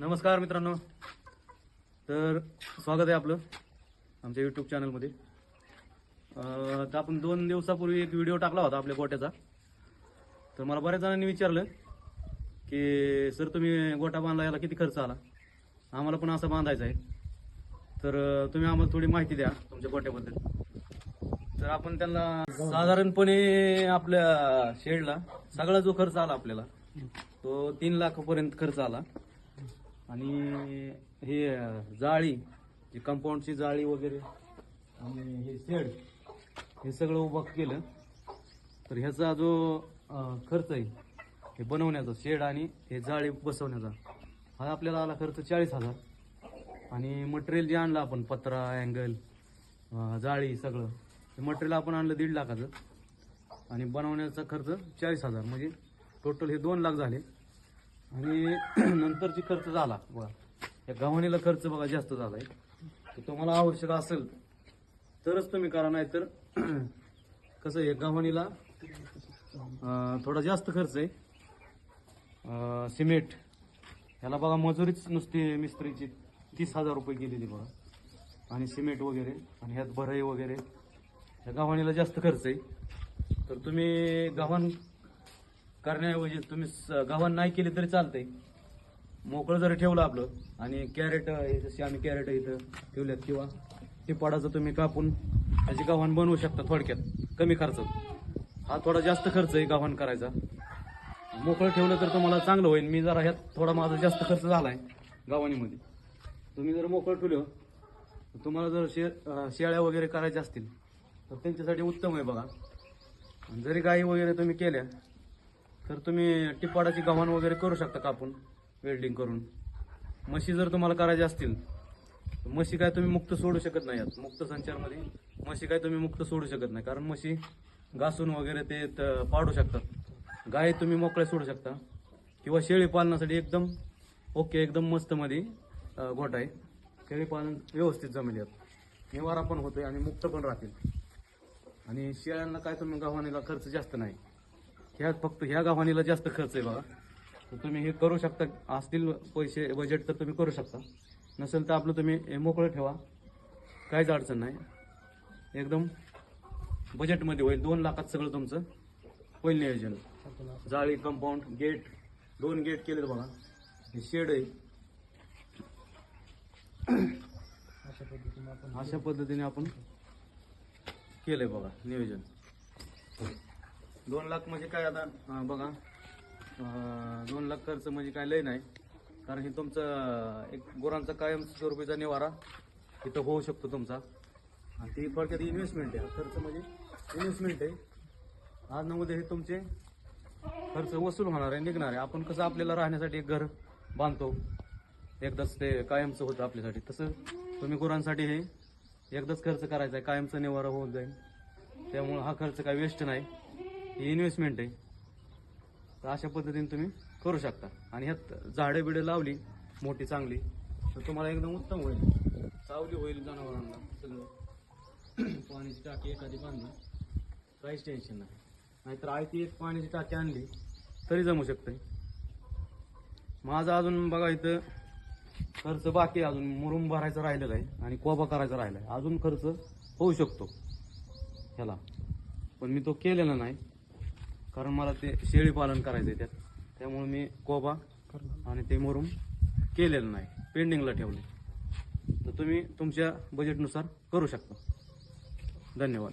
नमस्कार मित्रांनो. तर स्वागत आहे आपलं आमच्या यूट्यूब चॅनलमध्ये तर आपण दोन दिवसापूर्वी एक व्हिडिओ टाकला होता आपल्या गोट्याचा. तर मला बऱ्याच जणांनी विचारलं की सर तुम्ही गोटा बांधला याला किती खर्च आला? आम्हाला पण असा बांधायचा आहे. तर तुम्ही आम्हाला थोडी माहिती द्या तुमच्या गोट्याबद्दल. तर आपण त्यांना साधारणपणे आपल्या शेडला सगळा जो खर्च आला आपल्याला तो तीन लाखापर्यंत खर्च आला. आणि हे जाळी जी कंपाऊंडची जाळी वगैरे आणि हे शेड हे सगळं उभं केलं तर ह्याचा जो खर्च आहे हे बनवण्याचा शेड आणि हे जाळी बसवण्याचा हा आपल्याला आला खर्च चाळीस हजार. आणि मटेरियल जे आणलं आपण पत्रा अँगल जाळी सगळं हे मटेरियल आपण आणलं दीड लाखाचं. आणि बनवण्याचा खर्च चाळीस हजार म्हणजे टोटल हे दोन लाख झाले. आणि नंतरची खर्च झाला. बघा या गव्हाणीला खर्च बघा जास्त झाला आहे तर तुम्हाला आवश्यक असेल तरच तुम्ही करा नाही तर कसं आहे गव्हाणीला थोडा जास्त खर्च आहे. सिमेंट. ह्याला बघा मजुरीच नुसती मिस्त्रीची तीस हजार रुपये गेलेली बघा. आणि सिमेंट वगैरे आणि ह्यात भराई वगैरे. ह्या गव्हाणीला जास्त खर्च आहे. तर तुम्ही गव्हाण करण्याऐवजी तुम्ही गव्हाण नाही केली तरी चालतंय. मोकळं जरी ठेवलं आपलं आणि कॅरेट हे जसे आम्ही कॅरेट इथं ठेवल्यात किंवा टिपाडाचं तुम्ही कापून त्याची गव्हाण बनवू शकता थोडक्यात कमी खर्चात. हा थोडा जास्त खर्च आहे गव्हाण करायचा. मोकळं ठेवलं तर तुम्हाला चांगलं होईल. मी जरा ह्यात थोडा माझा जास्त खर्च झाला आहे गव्हाणीमध्ये. तुम्ही जर मोकळं ठेवलं तुम्हाला जर शे शेळ्या वगैरे करायच्या असतील तर त्यांच्यासाठी उत्तम आहे बघा. जरी गाई वगैरे तुम्ही केल्या तर तुम्ही टिपाडाची गव्हाण वगैरे करू शकता कापून. वेल्डिंग करून. म्हशी जर तुम्हाला करायच्या असतील म्हशी काय तुम्ही मुक्त सोडू शकत नाही यात मुक्त संचारमध्ये म्हशी काय तुम्ही मुक्त सोडू शकत नाही. कारण म्हशी घासून वगैरे ते पाडू शकतात. गाय तुम्ही मोकळ्या सोडू शकता. किंवा शेळी पालनासाठी एकदम ओके एकदम मस्तमध्ये मध्ये आहे. शेळी पालन व्यवस्थित जमेल यात. निवारा पण होतोय आणि मुक्त पण राहतील. आणि शेळ्यांना काय तुम्ही गव्हाणीला खर्च जास्त नाही. ह्या फक्त ह्या गव्हाणीला जास्त खर्च आहे बघा. तर तुम्ही हे करू शकता. असतील पैसे बजेट तर तुम्ही करू शकता. नसेल तर आपलं तुम्ही हे मोकळं ठेवा. काहीच अडचण नाही. एकदम बजेटमध्ये होईल. दोन लाखात सगळं तुमचं होईल नियोजन. जाळी कंपाऊंड गेट दोन गेट केलेत बघा. हे शेड आहे. अशा पद्धतीने आपण केलंय बघा नियोजन. दोन लाख म्हणजे काय आता? बघा. दोन लाख खर्च म्हणजे काय लय नाही. कारण हे तुमचं एक गुरांचा कायम स्वरूपीचा निवारा इथं होऊ शकतो तुमचा. आणि ती थोडक्यात इन्व्हेस्टमेंट आहे. खर्च म्हणजे इन्व्हेस्टमेंट आहे. आज न उद्या हे तुमचे खर्च वसूल होणार आहे निघणार आहे. आपण कसं आपल्याला राहण्यासाठी एक घर बांधतो एकदाच ते कायमचं होतं आपल्यासाठी. तसं तुम्ही गुरांसाठी हे एकदाच खर्च करायचा आहे. कायमचा निवारा होऊन जाईल. त्यामुळं हा खर्च काय वेस्ट नाही. ही इन्व्हेस्टमेंट आहे. तर अशा पद्धतीने तुम्ही करू शकता. आणि ह्यात झाडं बिडं लावली मोठी चांगली तर तुम्हाला एकदम उत्तम होईल. सावली होईल जनावरांना. सगळं पाण्याची टाकी एखादी बांधली काहीच टेन्शन नाही. नाहीतर आयती एक पाण्याची टाकी आणली तरी जमू शकते माझं अजून बघा इथं खर्च बाकी अजून. मुरुम भरायचं राहिलेलं आहे आणि कोबा करायचा राहिला आहे अजून खर्च होऊ शकतो. ह्याला. पण मी तो केलेला नाही. कारण मला ते शेळी पालन करायचं आहे त्यात. त्यामुळे मी कोबा आणि ते मोरूम केलेलं नाही. पेंडिंगला ठेवले तर तुम्ही तुमच्या बजेटनुसार करू शकता. धन्यवाद.